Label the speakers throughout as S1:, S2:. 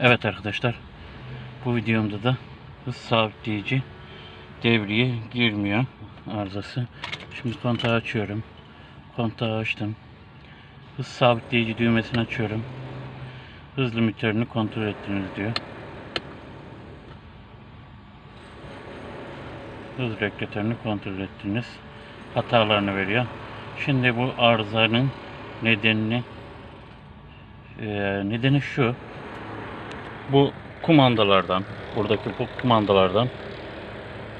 S1: Evet arkadaşlar. Bu videomda da hız sabitleyici devreye girmiyor arızası. Şimdi kontağı açıyorum. Kontağı açtım. Hız sabitleyici düğmesini açıyorum. Hız limitlerini kontrol ettiniz diyor. Hız regülatörünü kontrol ettiniz. Hatalarını veriyor. Şimdi bu arızanın nedenini eee, nedeni şu. Bu kumandalardan, buradaki bu kumandalardan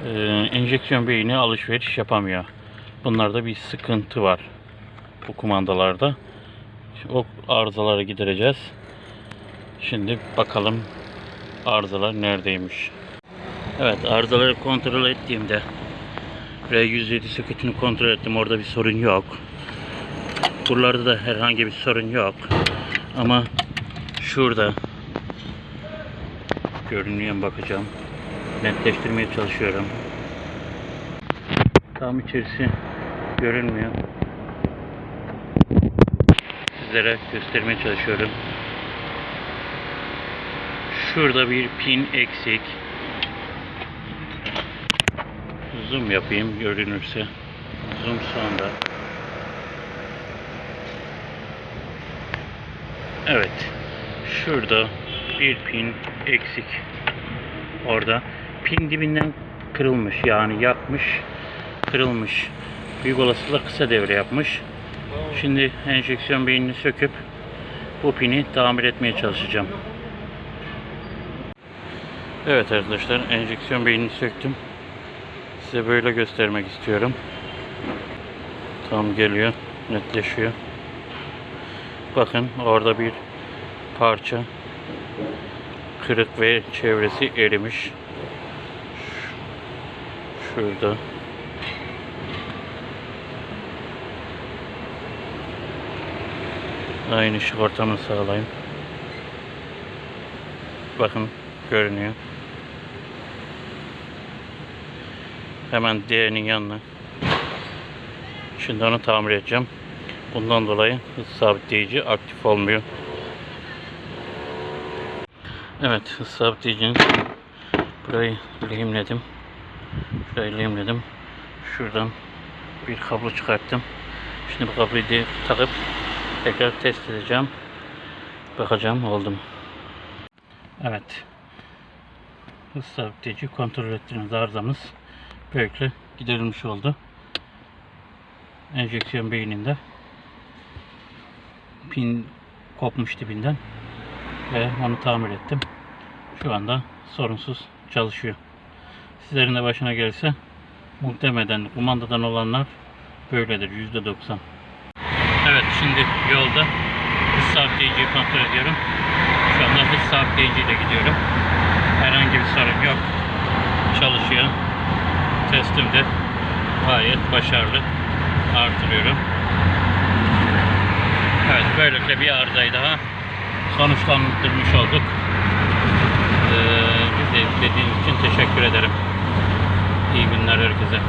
S1: eee, enjeksiyon beyni alışveriş yapamıyor. Bunlarda bir sıkıntı var bu kumandalarda. O arızaları gidereceğiz. Şimdi bakalım arızalar neredeymiş. Evet arızaları kontrol ettiğimde R107 sökütünü kontrol ettim. Orada bir sorun yok. Buralarda da herhangi bir sorun yok. Ama şurada görünüyor mu bakacağım. Netleştirmeye çalışıyorum. Tam içerisi görünmüyor. Sizlere göstermeye çalışıyorum. Şurada bir pin eksik. Zoom yapayım görünürse. Zoom sonda. Evet. Şurada bir pin eksik. Orada. Pin dibinden kırılmış. Yani yakmış. Kırılmış. Büyük olasılıkla kısa devre yapmış. Şimdi enjeksiyon beynini söküp bu pini tamir etmeye çalışacağım. Evet arkadaşlar enjeksiyon beynini söktüm. Size böyle göstermek istiyorum. Tam geliyor. Netleşiyor. Bakın orada bir parça kırık ve çevresi erimiş. Şurada. Aynı ışık ortamını sağlayayım. Bakın görünüyor. Hemen diğerinin yanına. Şimdi onu tamir edeceğim. Bundan dolayı hız sabitleyici aktif olmuyor. Evet hız sabitleyicinin burayı lehimledim. Şurayı lehimledim. Şuradan bir kablo çıkarttım. Şimdi bu kabloyu de takıp tekrar test edeceğim. Bakacağım oldu mu? Evet. Hız sabitleyici kontrol ettiğiniz arızamız böylelikle giderilmiş oldu. Enjeksiyon beyninde pin kopmuş dibinden ve onu tamir ettim. Şu anda sorunsuz çalışıyor. Sizlerin de başına gelse muhtemelen kumandadan olanlar böyledir %90. Evet şimdi yolda hız sabitleyiciyi kontrol ediyorum. Şu anda hız sabitleyiciyle gidiyorum. Herhangi bir sorun yok. Çalışıyor. Testim de gayet başarılı. Artırıyorum. Evet böylelikle bir arızayı daha sonuçlandırmış olduk. Ee, bizi izlediğiniz için teşekkür ederim. İyi günler herkese.